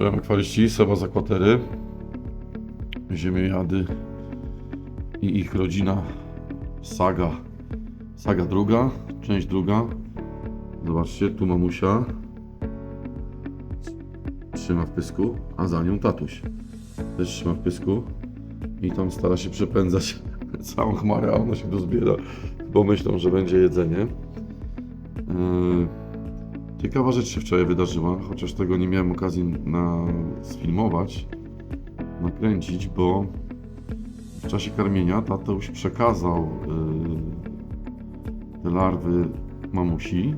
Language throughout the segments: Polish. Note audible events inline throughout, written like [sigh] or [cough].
Czołem akwariści, Seba z Akwatery, Ziemiejady i ich rodzina Saga. Saga druga, część druga. Zobaczcie, tu mamusia trzyma w pysku, a za nią tatuś też trzyma w pysku i tam stara się przepędzać [laughs] całą chmarę, a ona się dozbiera, bo myślą, że będzie jedzenie. Yy, Ciekawa rzecz się wczoraj wydarzyła, chociaż tego nie miałem okazji na sfilmować, nakręcić, bo w czasie karmienia tatuś przekazał yy, te larwy mamusi.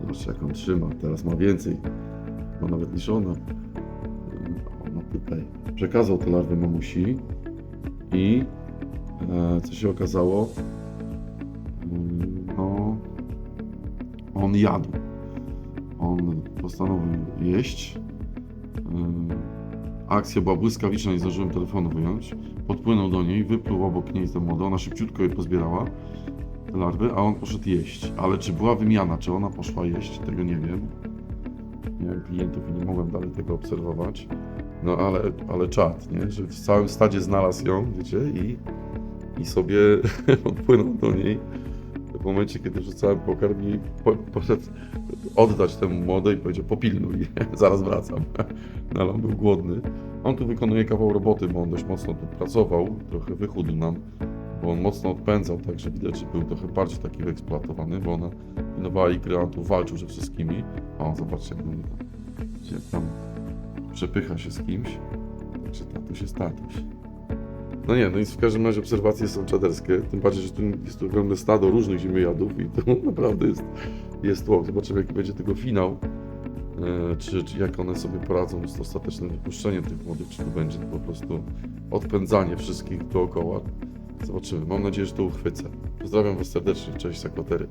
Zobaczcie jak on trzyma, teraz ma więcej, ma nawet niż ona. Yy, Ona tutaj. Przekazał te larwy mamusi i e, co się okazało, yy, no on jadł on postanowił jeść. Akcja była błyskawiczna, nie zdążyłem telefonu wyjąć. Podpłynął do niej, wypluł obok niej tę młodą, ona szybciutko je pozbierała, te larwy, a on poszedł jeść. Ale czy była wymiana, czy ona poszła jeść, tego nie wiem. Miałem klientów i nie mogłem dalej tego obserwować. No ale, ale czad, nie? Że w całym stadzie znalazł ją, wiecie, i, i sobie [laughs] podpłynął do niej. W momencie, kiedy rzucałem pokarm i po, poszedł oddać temu młodej i powiedział popilnuj, [laughs] zaraz wracam. [laughs] No ale on był głodny. On tu wykonuje kawał roboty, bo on dość mocno tu pracował, trochę wychudł nam, bo on mocno odpędzał, także widać, że był trochę bardziej taki wyeksploatowany, bo ona pilnowała a on tu walczył ze wszystkimi. O, zobaczcie, jak on gdzie tam przepycha się z kimś. Także tatuś jest tatuś. No nie, no i w każdym razie obserwacje są czaderskie, tym bardziej, że tu jest tu ogromne stado różnych ziemojadów i to [laughs] naprawdę jest, jest łok. Zobaczymy jaki będzie tego finał, e, czy, czy jak one sobie poradzą z ostatecznym wypuszczeniem tych młodych, czy to będzie po prostu odpędzanie wszystkich dookoła. Zobaczymy, mam nadzieję, że to uchwycę. Pozdrawiam Was serdecznie, cześć z Akwatery.